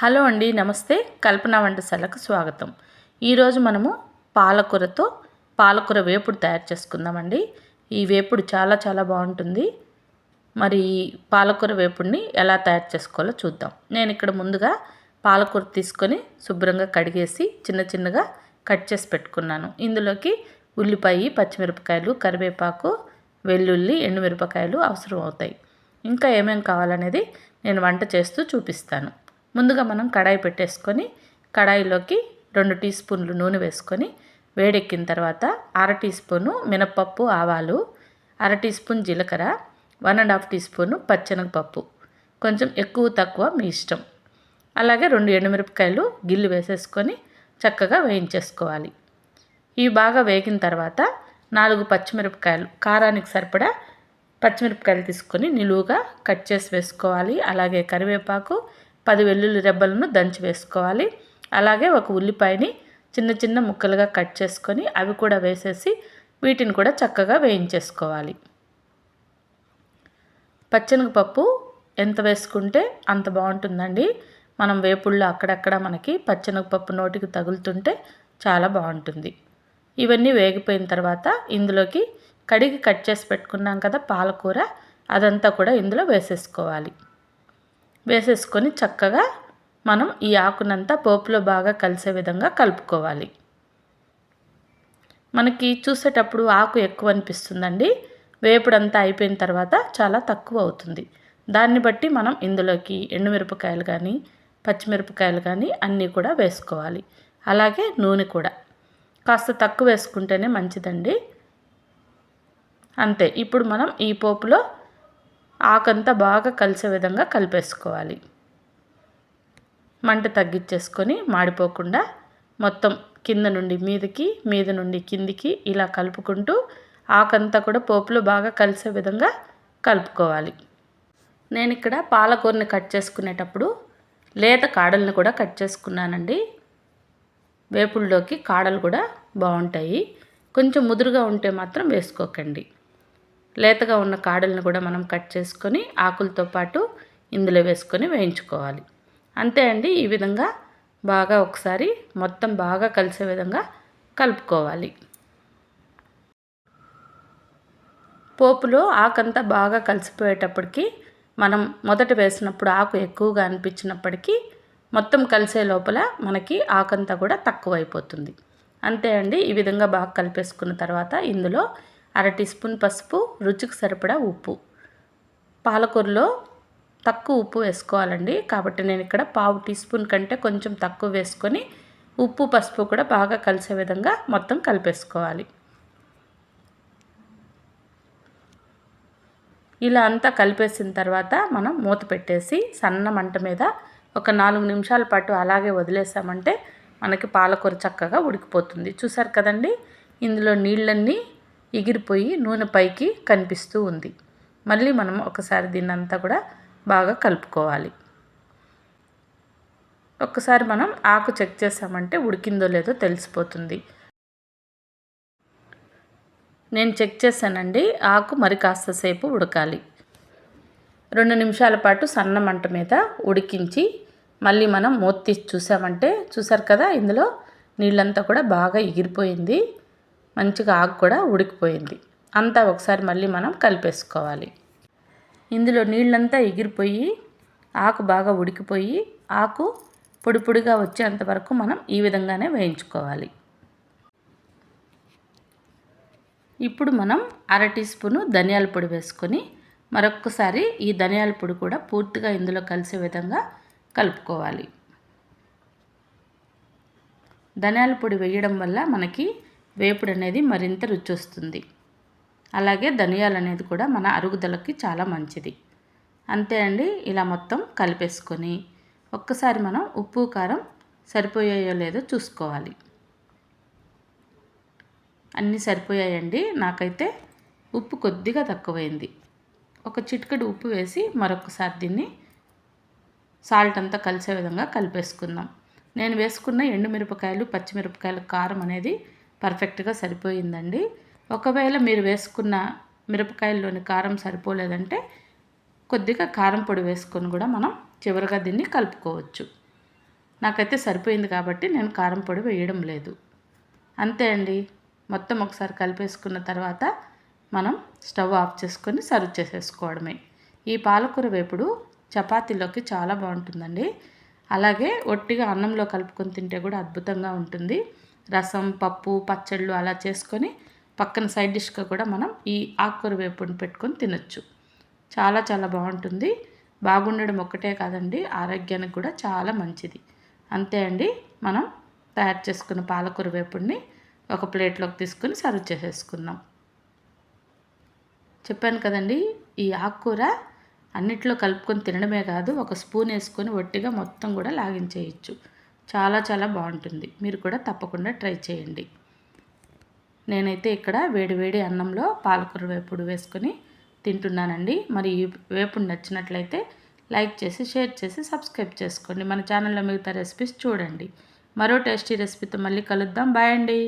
Hello అండి నమస్తే. కల్పన వంటశాలకు స్వాగతం. ఈరోజు మనము పాలకూరతో పాలకూర వేపుడు తయారు చేసుకుందామండి. ఈ వేపుడు చాలా చాలా బాగుంటుంది. మరి పాలకూర వేపుడిని ఎలా తయారు చేసుకోవాలో చూద్దాం. నేను ఇక్కడ ముందుగా పాలకూర తీసుకొని శుభ్రంగా కడిగేసి చిన్న చిన్నగా కట్ చేసి పెట్టుకున్నాను. ఇందులోకి ఉల్లిపాయ పచ్చిమిరపకాయలు కరివేపాకు వెల్లుల్లి ఎండుమిరపకాయలు అవసరం అవుతాయి ఇంకా ఏమేమి కావాలనేది నేను వంట చేస్తూ చూపిస్తాను. ముందుగా మనం కడాయి పెట్టేసుకొని కడాయిలోకి రెండు టీ స్పూన్లు నూనె వేసుకొని వేడెక్కిన తర్వాత అర టీ స్పూను మినపప్పు ఆవాలు అర టీ స్పూన్ జీలకర్ర one and half teaspoon పచ్చెనగపప్పు కొంచెం ఎక్కువ తక్కువ మీ ఇష్టం. అలాగే రెండు ఎండుమిరపకాయలు గిల్లు వేసేసుకొని చక్కగా వేయించేసుకోవాలి. ఇవి బాగా వేగిన తర్వాత నాలుగు పచ్చిమిరపకాయలు కారానికి సరిపడా పచ్చిమిరపకాయలు తీసుకొని నిలువుగా కట్ చేసి వేసుకోవాలి. అలాగే కరివేపాకు పది వెల్లుల్లి రెబ్బలను దంచి వేసుకోవాలి. అలాగే ఒక ఉల్లిపాయని చిన్న చిన్న ముక్కలుగా కట్ చేసుకొని అవి కూడా వేసేసి వీటిని కూడా చక్కగా వేయించేసుకోవాలి. పచ్చనగపప్పు ఎంత వేసుకుంటే అంత బాగుంటుందండి. మనం వేపుళ్ళు అక్కడక్కడ మనకి పచ్చనగపప్పు నోటికి తగులుతుంటే చాలా బాగుంటుంది. ఇవన్నీ వేగిపోయిన తర్వాత ఇందులోకి కడిగి కట్ చేసి పెట్టుకున్నాం కదా పాలకూర అదంతా కూడా ఇందులో వేసేసుకోవాలి. వేసేసుకొని చక్కగా మనం ఈ ఆకునంతా పోపులో బాగా కలిసే విధంగా కలుపుకోవాలి. మనకి చూసేటప్పుడు ఆకు ఎక్కువ అనిపిస్తుందండి. వేపుడంతా అయిపోయిన తర్వాత చాలా తక్కువ అవుతుంది. దాన్ని బట్టి మనం ఇందులోకి ఎండుమిరపకాయలు కానీ పచ్చిమిరపకాయలు కానీ అన్నీ కూడా వేసుకోవాలి. అలాగే నూనె కూడా. కాస్త తక్కువ వేసుకుంటేనే మంచిదండి. అంతే. ఇప్పుడు మనం ఈ పోపులో ఆకంతా బాగా కలిసే విధంగా కలిపేసుకోవాలి. మంట తగ్గించేసుకొని మాడిపోకుండా మొత్తం కింద నుండి మీదకి మీద నుండి కిందికి ఇలా కలుపుకుంటూ ఆకంతా కూడా పోపులో బాగా కలిసే విధంగా కలుపుకోవాలి. నేను ఇక్కడ పాలకూరని కట్ చేసుకునేటప్పుడు లేత కాడల్ని కూడా కట్ చేసుకున్నానండి. వేపుల్లోకి కాడలు కూడా బాగుంటాయి. కొంచెం ముదురుగా ఉంటే మాత్రం వేసుకోకండి. లేతగా ఉన్న కాడలను కూడా మనం కట్ చేసుకొని ఆకులతో పాటు ఇందులో వేసుకొని వేయించుకోవాలి. అంతే అండి ఈ విధంగా బాగా ఒకసారి మొత్తం బాగా కలిసే విధంగా కలుపుకోవాలి. పోపులో ఆకంతా బాగా కలిసిపోయేటప్పటికి మనం మొదట వేసినప్పుడు ఆకు ఎక్కువగా అనిపించినప్పటికీ మొత్తం కలిసే లోపల మనకి ఆకంతా కూడా తక్కువైపోతుంది. అంతే అండి ఈ విధంగా బాగా కలిపేసుకున్న తర్వాత ఇందులో అర టీ స్పూన్ పసుపు రుచికి సరిపడా ఉప్పు. పాలకూరలో తక్కువ ఉప్పు వేసుకోవాలండి. కాబట్టి నేను ఇక్కడ పావు టీ స్పూన్ కంటే కొంచెం తక్కువ వేసుకొని ఉప్పు పసుపు కూడా బాగా కలిసే విధంగా మొత్తం కలిపేసుకోవాలి. ఇలా అంతా కలిపేసిన తర్వాత మనం మూత పెట్టేసి సన్న మంట మీద ఒక నాలుగు నిమిషాల పాటు అలాగే వదిలేసామంటే మనకి పాలకూర చక్కగా ఉడికిపోతుంది. చూసారు కదండి? ఇందులో నీళ్ళన్నీ ఎగిరిపోయి నూనె పైకి కనిపిస్తూ ఉంది. మళ్ళీ మనం ఒకసారి దీన్ని అంతా కూడా బాగా కలుపుకోవాలి. ఒక్కసారి మనం ఆకు చెక్ చేసామంటే ఉడికిందో లేదో తెలిసిపోతుంది. నేను చెక్ చేశానండి ఆకు మరి కాస్త సేపు ఉడకాలి. రెండు నిమిషాల పాటు సన్న మంట మీద ఉడికించి మళ్ళీ మనం మూత తీసి చూసామంటే చూసారు కదా ఇందులో నీళ్ళంతా కూడా బాగా ఎగిరిపోయింది. మంచిగా ఆకు కూడా ఉడికిపోయింది. అంతా ఒకసారి మళ్ళీ మనం కలిపేసుకోవాలి. ఇందులో నీళ్ళంతా ఎగిరిపోయి ఆకు బాగా ఉడికిపోయి ఆకు పొడి పొడిగా వచ్చేంత వరకు మనం ఈ విధంగానే వేయించుకోవాలి. ఇప్పుడు మనం అర టీ స్పూను ధనియాల పొడి వేసుకొని మరొక్కసారి ఈ ధనియాల పొడి కూడా పూర్తిగా ఇందులో కలిసే విధంగా కలుపుకోవాలి. ధనియాల పొడి వేయడం వల్ల మనకి వేపుడు అనేది మరింత రుచి వస్తుంది అలాగే ధనియాలు అనేది కూడా మన అరుగుదలకి చాలా మంచిది. అంతే అండి ఇలా మొత్తం కలిపేసుకొని ఒక్కసారి మనం ఉప్పు కారం సరిపోయాయో లేదో చూసుకోవాలి. అన్నీ సరిపోయాయండి నాకైతే ఉప్పు కొద్దిగా తక్కువైంది. ఒక చిటికెడు ఉప్పు వేసి మరొకసారి దీన్ని సాల్ట్ అంతా కలిసే విధంగా కలిపేసుకుందాం. నేను వేసుకున్న ఎండుమిరపకాయలు పచ్చిమిరపకాయలు కారం అనేది పర్ఫెక్ట్గా సరిపోయిందండి. ఒకవేళ మీరు వేసుకున్న మిరపకాయల్లోని కారం సరిపోలేదంటే కొద్దిగా కారం పొడి వేసుకొని కూడా మనం చివరిగా దీన్ని కలుపుకోవచ్చు. నాకైతే సరిపోయింది కాబట్టి నేను కారం పొడి వేయడం లేదు. అంతే అండి. మొత్తం ఒకసారి కలిపేసుకున్న తర్వాత మనం స్టవ్ ఆఫ్ చేసుకొని సర్వ్ చేసేసుకోవడమే. ఈ పాలకూర వేపుడు చపాతీలోకి చాలా బాగుంటుందండి. అలాగే ఒట్టిగా అన్నంలో కలుపుకొని తింటే కూడా అద్భుతంగా ఉంటుంది. రసం పప్పు పచ్చళ్ళు అలా చేసుకొని పక్కన సైడ్ డిష్గా కూడా మనం ఈ ఆకుకూర వేపుని పెట్టుకొని తినచ్చు. చాలా చాలా బాగుంటుంది. బాగుండడం ఒక్కటే కాదండి ఆరోగ్యానికి కూడా చాలా మంచిది. అంతే అండి మనం తయారు చేసుకున్న పాలకూర వేపుడిని ఒక ప్లేట్లోకి తీసుకొని సర్వ్ చేసేసుకుందాం. చెప్పాను కదండి ఈ ఆకుకూర అన్నిట్లో కలుపుకొని తినడమే కాదు ఒక స్పూన్ వేసుకొని ఒట్టిగా మొత్తం కూడా లాగించేయచ్చు. చాలా చాలా బాగుంటుంది. మీరు కూడా తప్పకుండా ట్రై చేయండి. నేనైతే ఇక్కడ వేడి వేడి అన్నంలో పాలకూర వేపుడు వేసుకొని తింటున్నానండి. మరి ఈ వేపుడు నచ్చినట్లయితే లైక్ చేసి షేర్ చేసి సబ్స్క్రైబ్ చేసుకోండి. మన ఛానల్లో మిగతా రెసిపీస్ చూడండి. మరో టేస్టీ రెసిపీతో మళ్ళీ కలుద్దాం. బాయ్ అండి.